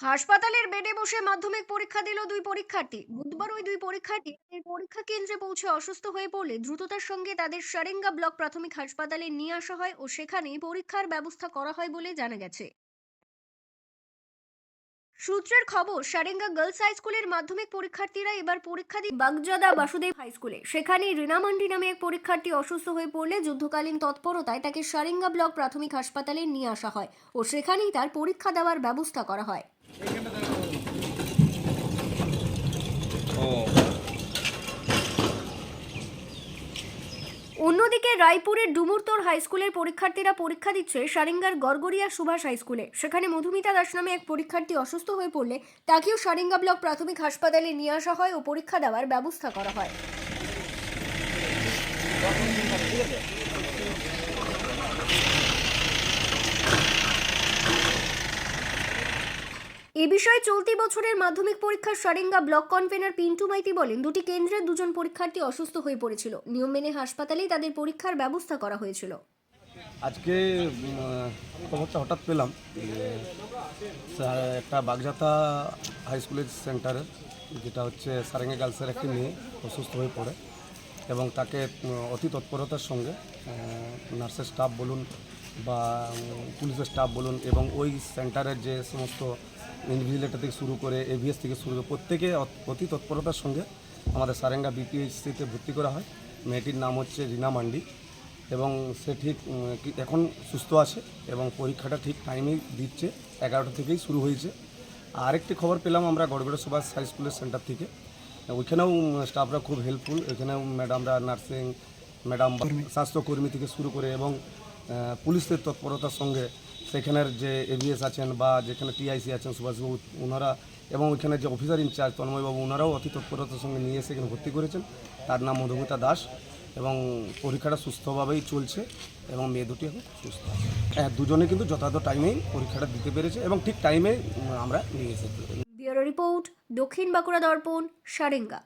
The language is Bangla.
হাসপাতালের বেডে বসে মাধ্যমিক পরীক্ষা দিল দুই পরীক্ষার্থী। বুধবার ওই দুই পরীক্ষার্থী পরীক্ষা কেন্দ্রে পৌঁছে অসুস্থ হয়ে পড়লে দ্রুততার সঙ্গে তাদের সারেঙ্গা ব্লক প্রাথমিক হাসপাতালে নিয়ে আসা হয় ও সেখানেই পরীক্ষার ব্যবস্থা করা হয় বলে জানা গেছে। সূত্রের খবর, সারেঙ্গা গার্লস হাই স্কুলের মাধ্যমিক পরীক্ষার্থীরা এবার পরীক্ষা দিয়ে বাগজাদা বাসুদেব হাই স্কুলে। সেখানে রিনা মান্ডি নামে এক পরীক্ষার্থী অসুস্থ হয়ে পড়লে যুদ্ধকালীন তৎপরতায় তাকে সারেঙ্গা ব্লক প্রাথমিক হাসপাতালে নিয়ে আসা হয় ও সেখানেই তার পরীক্ষা দেওয়ার ব্যবস্থা করা হয়। অন্যদিকে রায়পুরের ডুমুরতোর হাই স্কুলের পরীক্ষার্থীরা পরীক্ষা দিচ্ছে সারেঙ্গার গড়গড়িয়া সুভাষ হাই স্কুলে। সেখানে মধুমিতা দাস নামে এক পরীক্ষার্থী অসুস্থ হয়ে পড়লে তাকেও সারেঙ্গা ব্লক প্রাথমিক হাসপাতালে নিয়ে আসা হয় ও পরীক্ষা দেওয়ার ব্যবস্থা করা হয়। এ বিষয়ে চলতি বছরের মাধ্যমিক পরীক্ষার সারেঙ্গা ব্লক কনভেনার পিন্টু মাইতি বলেন, দুটি কেন্দ্রের দুজন পরীক্ষার্থী অসুস্থ হয়ে পড়েছিল। নিয়ম মেনে হাসপাতালেই তাদের পরীক্ষার ব্যবস্থা করা হয়েছিল। আজকে খবরটা হঠাৎ পেলাম একটা বাগজাতা হাই স্কুলের সেন্টারের যেটা হচ্ছে সারেঙ্গে গার্লসের একটি মেয়ে অসুস্থ হয়ে পড়ে এবং তাকে অতি তৎপরতার সঙ্গে নার্সের স্টাফ বলুন বা পুলিশের স্টাফ বলুন এবং ওই সেন্টারের যে সমস্ত ইনভিজিলেটর থেকে শুরু করে এভিএস থেকে শুরু করে প্রত্যেকে অত- তৎপরতার সঙ্গে আমাদের সারেঙ্গা বিপিএইচসিতে ভর্তি করা হয়। মেয়েটির নাম হচ্ছে রিনা মান্ডি এবং সে ঠিক এখন সুস্থ আছে এবং পরীক্ষাটা ঠিক টাইমেই দিচ্ছে এগারোটা থেকেই শুরু হয়েছে। আরেকটি খবর পেলাম আমরা গড়গড়ে সুভাষ হাই স্কুলের সেন্টার থেকে। ওইখানেও স্টাফরা খুব হেল্পফুল ওইখানেও ম্যাডামরা নার্সিং ম্যাডাম স্বাস্থ্যকর্মী থেকে শুরু করে এবং পুলিশের তৎপরতার সঙ্গে সেখানের যে এভিএস আছেন বা যেখানে টিআইসি আছেন সুভাষবাবু ওনারা এবং ওইখানে যে অফিসার ইনচার্জ তন্ময়বাবু ওনারাও অতি তৎপরতার সঙ্গে নিয়ে এসে এখানে ভর্তি করেছেন। তার নাম মধুমিতা দাস এবং পরীক্ষাটা সুস্থভাবেই চলছে এবং মেয়ে দুটি এখন সুস্থ হ্যাঁ দুজনে কিন্তু যথাযথ টাইমেই পরীক্ষাটা দিতে পেরেছে এবং ঠিক টাইমে আমরা নিয়ে এসেছি। রিপোর্ট দক্ষিণ বাঁকুড়া দর্পণ সারেঙ্গা।